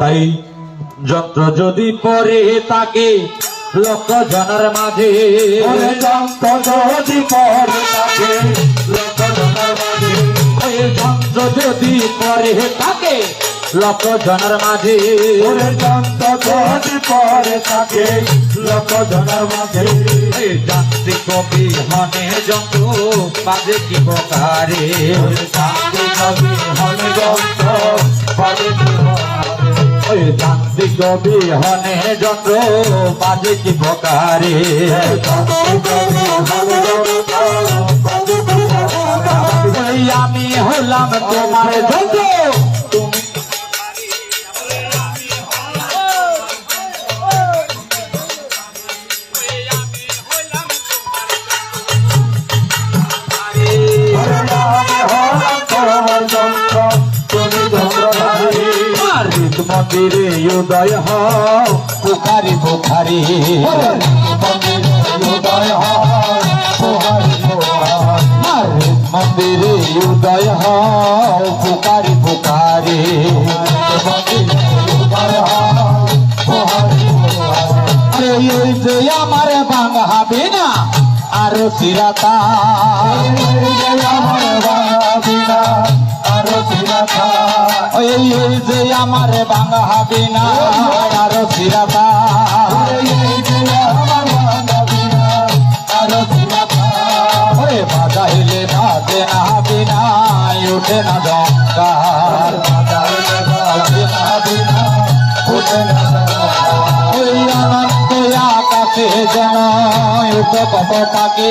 তাই যন্ত্র যদি পরে তাকে লক্ষ জনের মাঝে। যন্ত্র যদি পরে থাকে লক্ষ জনের মাঝে। যন্ত্র যদি পরে তাকে লক্ষ জনের মাঝে। যন্ত্র যদি পরে থাকে লক্ষ জনের মাঝে। যান্ত্রিক বিহনে যন্ত্র মাঝে কি প্রকারে? শান্তি কবি যন্ত্র ওই যান্ত্রিক বিহনে যন্ত্র বাজে কি বকারে আমি হলাম তোমার মন্দিরে উদয় হও পুখারি পুখারি মারিত মন্দিরে উদয় হও পুখারি পুখারি আমার বাংলা হবে না আরও সিরাতা আমার বাংলা হবে না, আরও ওরে বাজাইলে বাজে না উঠে না আকাশে যেন উঠে কত পাকে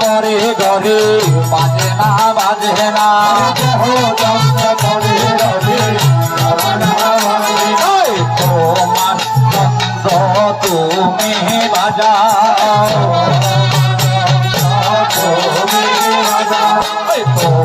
করে গরে বাজে না বাজে না। ওই তোমার দণ্ড তুমি বাজাও। ওই তোমার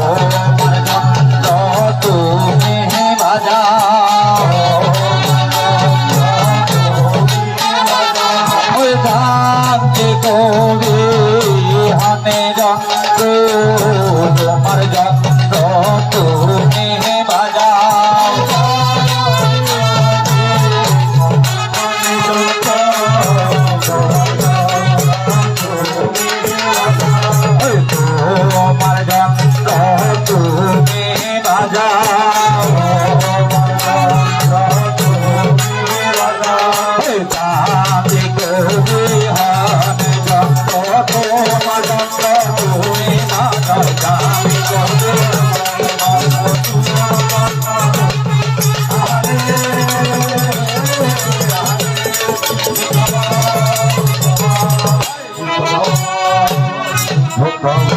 from